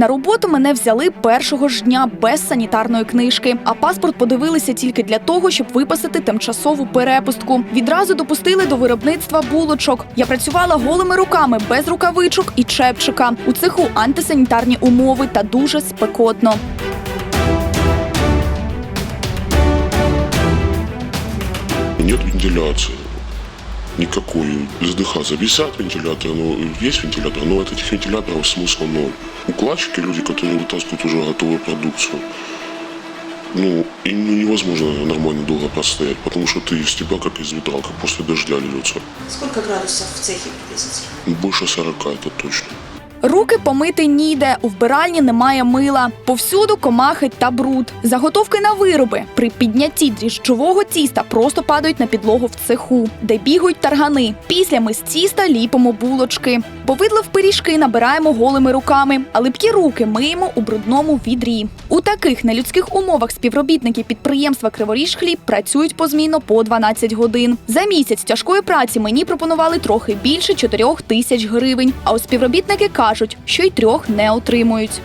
На роботу мене взяли першого ж дня без санітарної книжки, а паспорт подивилися тільки для того, щоб виписати тимчасову перепустку. Відразу допустили до виробництва булочок. Я працювала голими руками без рукавичок і чепчика. У цеху антисанітарні умови та дуже спекотно. Нет вентиляции никакой. Из ДХ зависят вентиляторы, но есть вентилятор, но от этих вентиляторов смысла ноль. Укладчики, люди, которые вытаскивают уже готовую продукцию, ну, им ну, невозможно нормально долго простоять, потому что ты из тебя как из ведра, как после дождя льется. Сколько градусов в цехе приблизительно? Больше 40 это точно. Руки помити ніде, у вбиральні немає мила. Повсюду комахи та бруд. Заготовки на вироби при піднятті дріжджового тіста просто падають на підлогу в цеху, де бігають таргани. Після ми з тіста ліпимо булочки. Повидло в пиріжки набираємо голими руками, а липкі руки миємо у брудному відрі. У таких нелюдських умовах співробітники підприємства Криворіж хліб працюють позмінно по 12 годин. За місяць тяжкої праці мені пропонували трохи більше 4 тисяч гривень. А от співробітники кажуть, що й трьох не отримують.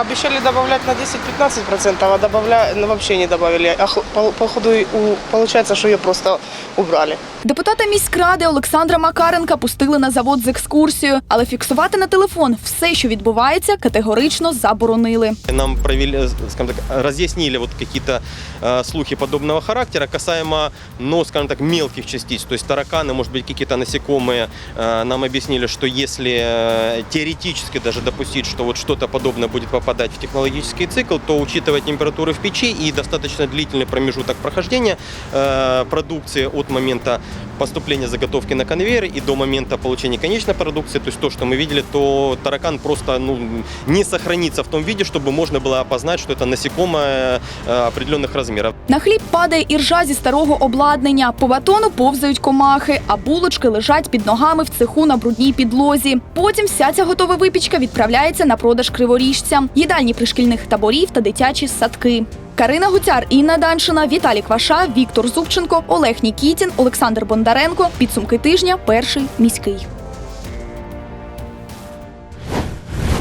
Обещали добавлять на 10-15%, а добавля... ну, вообще не добавили. А хо- по, походу и у... получается, что ее просто убрали. Депутата міськради Олександра Макаренка пустили на завод з екскурсією, але фіксувати на телефон все, що відбувається, категорично заборонили. Нам провели, скажем так, разъяснили вот какие-то э, слухи подобного характера касаемо, ну, скажем так, мелких частиц, то есть тараканы, может быть, какие-то насекомые. Э, нам объяснили, что если э, теоретически даже допустить, что вот что-то подобное будет попадать в технологический цикл, то учитывая температуры в печи и достаточно длительный промежуток прохождения э, продукции от момента поступления заготовки на конвейер и до момента получения конечной продукции, то есть то, что мы видели, то таракан просто ну, не сохранится в том виде, чтобы можно было опознать, что это насекомое э, определенных размеров. На хліб падає іржа зі старого обладнання. По батону повзають комахи, а булочки лежать під ногами в цеху на брудній підлозі. Потім вся ця готова випічка відправляється на продаж криворіжцям, їдальні пришкільних таборів та дитячі садки. Карина Гуцяр, Інна Даншина, Віталій Кваша, Віктор Зубченко, Олег Нікітін, Олександр Бондаренко. Підсумки тижня. Перший міський.